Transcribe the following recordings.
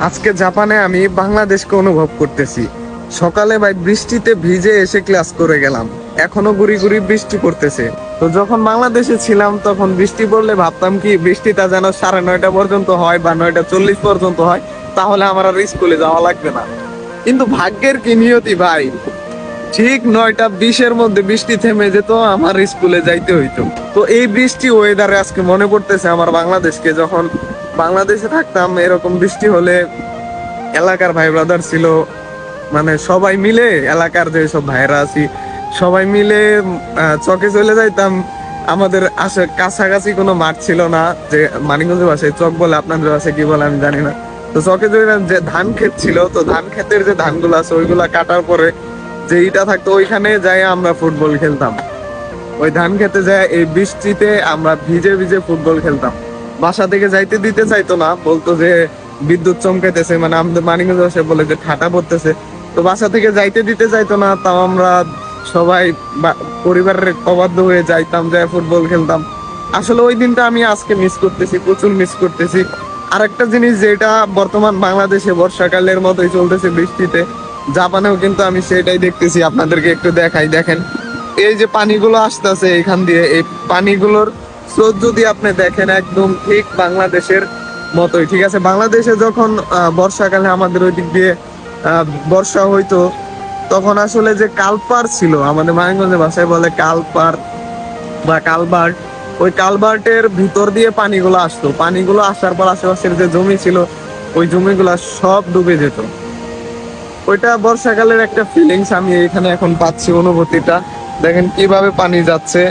আজকে জাপানে আমি বাংলাদেশকে অনুভব করতেছি। সকালে ভাই বৃষ্টিতে ভিজে এসে ক্লাস করে গেলাম। এখনও গুড়ি গুড়ি বৃষ্টি পড়তেছে। তো যখন বাংলাদেশে ছিলাম, তখন বৃষ্টি পড়লে ভাবতাম কি, বৃষ্টিটা যেন সাড়ে নয়টা পর্যন্ত হয় বা নয়টা চল্লিশ পর্যন্ত হয়, তাহলে আমার আর স্কুলে যাওয়া লাগবে না। কিন্তু ভাগ্যের কি নিয়তি ভাই? ঠিক নয়টা বিশের মধ্যে বৃষ্টি থেমে যেত, আমার স্কুলে যাইতে হইতো। তো এই বৃষ্টি ওয়েদারে আজকে মনে পড়তেছে আমার বাংলাদেশকে। যখন বাংলাদেশে থাকতাম, এরকম বৃষ্টি হলে এলাকার ভাই ব্রাদার ছিল মানে সবাই মিলে এলাকার যে সব ভাইরা আছি, সবাই মিলে চকে চলে যাইতাম। আমাদের আশে কাছাকাছি কোনো মাঠ ছিল না, যে মানিকগঞ্জের ভাষায় চক বলে আপনাদের ভাষায় কি বলে আমি জানি না। তো চকে চলে যে ধান ক্ষেত ছিল, তো ধান ক্ষেতের যে ধানগুলো আছে, ওইগুলা কাটার পরে যে ইটা থাকতো, ওইখানে যাই আমরা ফুটবল খেলতাম। ওই ধান খেতে যায়, এই বৃষ্টিতে আমরা ভিজে ভিজে ফুটবল খেলতাম। বাসা থেকে যাইতে দিতে চাইতো না, বলতো যে বিদ্যুৎ চমকাইতেছে মানে আমাদের মানিকগঞ্জ ভাষায় বলে যে ঠাটা পড়তেছে। তো বাসা থেকে যাইতে দিতে চাইতো না, তাও আমরা সবাই পরিবারের অবাধ্য হয়ে যাইতাম যায় ফুটবল খেলতাম। আসলে ওই দিনটা আমি আজকে মিস করতেছি, প্রচুর মিস করতেছি। আরেকটা জিনিস যেটা বর্তমান বাংলাদেশে বর্ষাকালের মতোই চলতেছে বৃষ্টিতে, জাপানেও কিন্তু আমি সেটাই দেখতেছি, আপনাদেরকে একটু দেখাই, দেখেন। এই যে পানিগুলো আসতেছে এখান দিয়ে, এই পানিগুলোর স্রোত যদি আপনি দেখেন একদম ঠিক বাংলাদেশের মতোই, ঠিক আছে? বাংলাদেশে যখন বর্ষাকালে আমাদের ওই দিক দিয়ে বর্ষা হইতো, তখন আসলে যে কালপার ছিল, আমাদের মায়াগঞ্জের ভাষায় বলে কালপার বা কালবার্ট, ওই কালবার্টের ভিতর দিয়ে পানিগুলো আসতো। পানিগুলো আসার পর আশেপাশের যে জমি ছিল, ওই জমিগুলা সব ডুবে যেত। ওইটা বর্ষাকালের একটা ফিলিংস আমি এখানে এখন পাচ্ছি অনুভূতিটা। দেখেন কীভাবে পানি যাচ্ছে।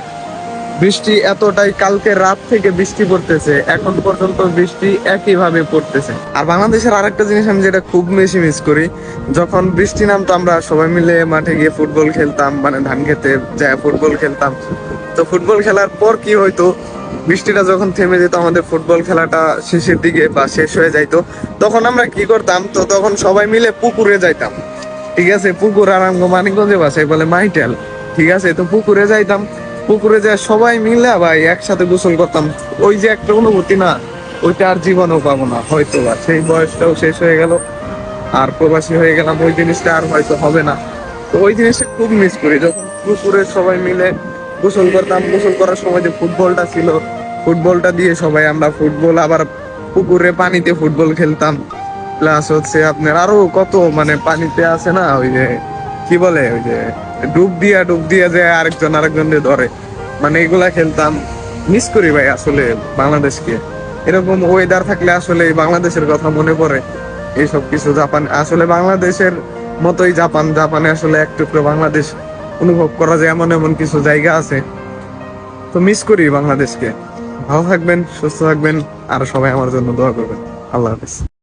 বৃষ্টি এতটাই, কালকে রাত থেকে বৃষ্টি পড়তেছে, এখন পর্যন্ত বৃষ্টি একইভাবে পড়তেছে। আর বাংলাদেশের আরেকটা জিনিস আমি যেটা খুব বেশি মিস করি, যখন বৃষ্টি নামতো আমরা সবাই মিলে মাঠে গিয়ে ফুটবল খেলতাম মানে ধান খেতে যায় ফুটবল খেলতাম। তো ফুটবল খেলার পর কি হয়তো বৃষ্টিটা যখন থেমে যেত, আমাদের ফুটবল খেলাটা শেষের দিকে বা শেষ হয়ে যাইতো, তখন আমরা কি করতাম? তো তখন সবাই মিলে পুকুরে যাইতাম। ঠিক আছে? পুকুর আর মানিকগঞ্জে বাসায় বলে মাইটেল। ঠিক আছে? তো পুকুরে যাইতাম। পুকুরে যায় সবাই মিলে ভাই একসাথে গোসল করতাম। ওই যে একটা অনুভূতি না, ওইটা আর জীবনেও পাবো না। হয়তো বা সেই বয়সটাও শেষ হয়ে গেল। আর প্রবাসী হয়ে গেলাম, ওই জিনিসটা আর হয়তো হবে না। তো ওই জিনিসটা খুব মিস করি। যখন পুকুরে সবাই মিলে গোসল করতাম, গোসল করার সময় যে ফুটবলটা ছিল, ফুটবলটা দিয়ে সবাই আমরা ফুটবল, আবার পুকুরে পানিতে ফুটবল খেলতাম। প্লাস হচ্ছে আপনার আরও কত মানে পানিতে আছে না, ওই যে, কি বলে, ওই যে, ডুব দিয়া ডুব দিয়া যে আরেকজন আরেকজন দিয়ে ধরে। মানে এগুলা খেলতাম। মিস করি ভাই আসলে বাংলাদেশকে। এরকম ওয়েদার থাকলে আসলে বাংলাদেশের কথা মনে পড়ে। এইসব কিছু জাপান আসলে বাংলাদেশের মতোই জাপান জাপানে আসলে এক টুকরো বাংলাদেশ। অনুভব করা যায়, এমন এমন কিছু জায়গা আছে। তো মিস করি বাংলাদেশকে। ভালো থাকবেন, সুস্থ থাকবেন, আর সবাই আমার জন্য দোয়া করবেন। আল্লাহ হাফেজ।